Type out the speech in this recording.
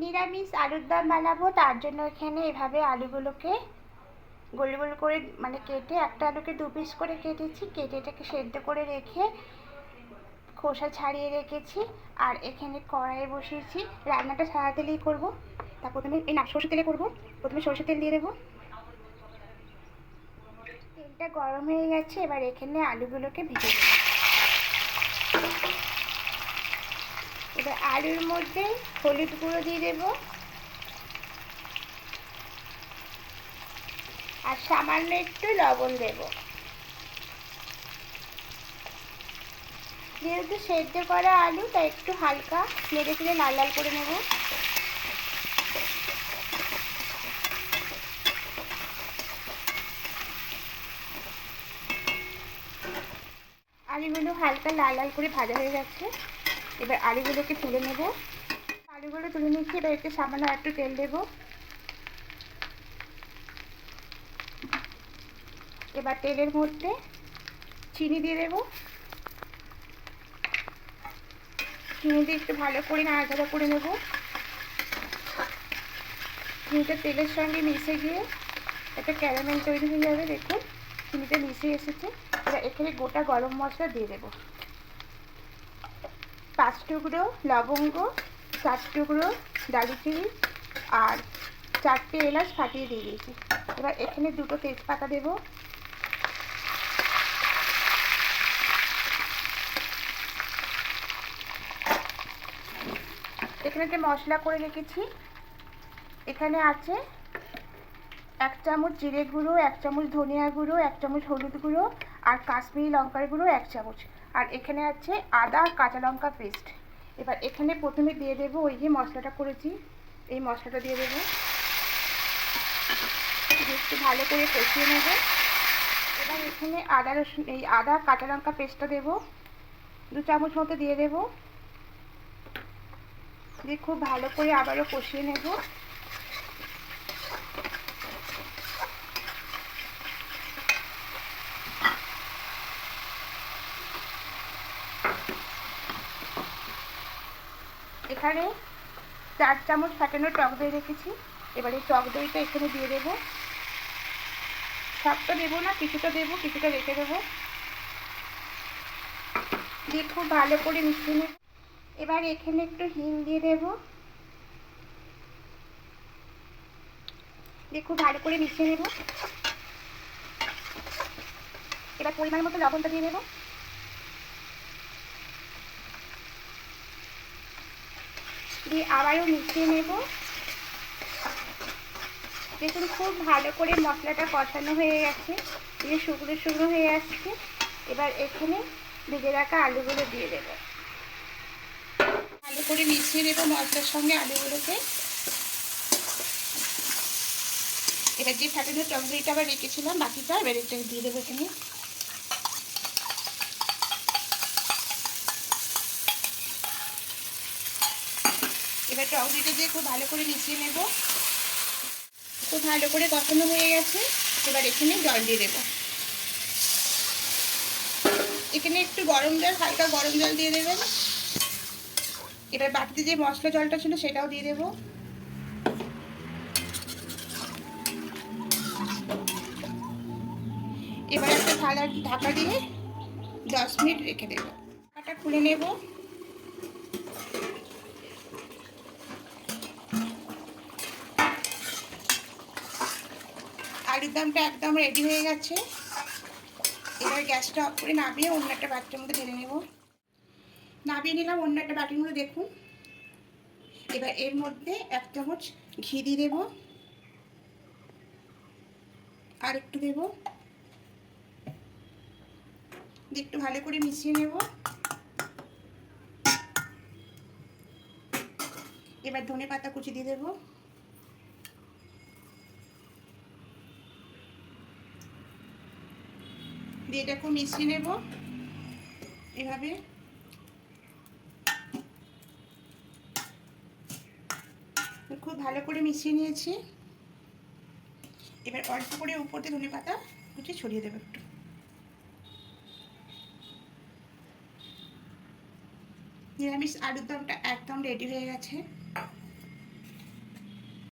নিরামিষ আলুর দম বানাবো, তার জন্য এখানে এভাবে আলুগুলোকে গোল গোল করে মানে কেটে একটা আলুকে দু পিস করে কেটেছি, কেটে এটাকে সেদ্ধ করে রেখে খোসা ছাড়িয়ে রেখেছি, আর এখানে কড়াইয়ে বসিয়েছি। রান্নাটা সাদা তেলেই করব। তা প্রথমে, এই না, সরষে তেলে করব। প্রথমে সরষে তেল দিয়ে দেবো। তেলটা গরম হয়ে গেছে, এবার এখানে আলুগুলোকে ভেজে দেবো এবার আলুর মধ্যে হলুদ গুঁড়ো দিয়ে দেবো। আর সামান্য একটু লবণ দেব। যেহেতু সেদ্ধ করা আলু, তাই একটু হালকা নেড়ে চেড়ে লাল লাল করে নেব। আলুগুলো হালকা লাল লাল করে ভাজা হয়ে যাচ্ছে এবার আলুগুলোকে তুলে নেব। আলুগুলো তুলে নিচ্ছি, এবার একটু সামান্য একটু তেল দেবো। এবার তেলের মধ্যে চিনি দিয়ে দেবো। চিনি দিয়ে একটু ভালো করে নাড়াচাড়া করে নেব। চিনিটা তেলের সঙ্গে মিশে গিয়ে একটা ক্যারামেল তৈরি হয়ে যাবে, দেখুন। চিনিটা মিশে এসেছে। এবার এখানে গোটা গরম মশলা দিয়ে দেবো। পাঁচ টুকরো লবঙ্গ, চার টুকরো দারুচিনি আর চারটে এলাচ ফাটিয়ে দিয়ে দিয়েছি। এবার এখানে দুটো তেজপাতা দেবো। এখানে যে মশলা করে রেখেছি। এখানে আছে এক চামচ জিরে গুঁড়ো, এক চামচ ধনিয়া গুঁড়ো, এক চামচ হলুদ গুঁড়ো আর কাশ্মীরি লঙ্কার গুঁড়ো, এক চামচ। আর এখানে আছে আদা আর কাঁচা লঙ্কা পেস্ট এবার এখানে প্রথমে দিয়ে দেবো ওই যে মশলাটা করেছি। এই মশলাটা দিয়ে দেবো। একটু ভালো করে কষিয়ে নেব। এবার এখানে আদা রসুন, এই আদা, কাঁচা লঙ্কা পেস্টটা দেবো। দু চামচ মতো দিয়ে দেবো। দিয়ে খুব ভালো করে আবারও কষিয়ে নেব। এখানে চার চামচ ফাটানো টক দই রেখেছি। এবারে টক দইটা এখানে দিয়ে দেব। সবটা দেবো না, কিছুটা দেবো, কিছুটা রেখে দেবো। দিয়ে খুব ভালো করে মিশিয়ে নেব। এবার এখানে একটু হিং দিয়ে দেবো। দিয়ে খুব ভালো করে মিশিয়ে নেব। এবার পরিমাণ মতো লবণটা দিয়ে দেবো। দিয়ে আবারও মিশিয়ে নেব। দেখুন, খুব ভালো করে মশলাটা কষানো হয়ে গেছে। দিয়ে শুকনো শুকনো হয়ে আসছে। এবার এখানে ভেজে রাখা আলুগুলো দিয়ে দেবো। ভালো করে মিশিয়ে নেব মশলার সঙ্গে আলুগুলোকে। এবার যে ফাটানো টকদইটা আবার রেখেছিলাম, বাকিটা এবার এটা দিয়ে দেবো এখানে। এবার টকদইটা দিয়ে খুব ভালো করে মিশিয়ে নেব। খুব ভালো করে কষানো হয়ে গেছে। এবার এখানে জল দিয়ে দেবো। এখানে একটু গরম জল, হালকা গরম জল দিয়ে দেবেন। এবার বাটিতে যে মশলা জলটা ছিল সেটাও দিয়ে দেবো। এবার একটা থালা ঢাকা দিয়ে দশ মিনিট রেখে দেবো। ঢাকাটা খুলে নেব। আলুর দামটা একদম রেডি হয়ে গেছে। এবার গ্যাসটা অফ করে নামিয়ে অন্য একটা বাটির মধ্যে ঢেলে নেব। নামিয়ে নিলাম অন্য একটা বাটির মধ্যে, দেখুন। এবার এর মধ্যে এক চামচ ঘি দিয়ে দেবো। আর একটু দেব। একটু ভালো করে মিশিয়ে নেব। এবার ধনে পাতা কুচি দিয়ে দেবো। দিয়ে এটা খুব মিশিয়ে নেব। এভাবে। খুব ভালো করে মিশিয়ে নিয়েছি। এবার অল্প করে উপর দিয়ে ধনে পাতা কুচি ছড়িয়ে দেবো একটু। নিরামিষ আলুর দমটা একদম রেডি হয়ে গেছে।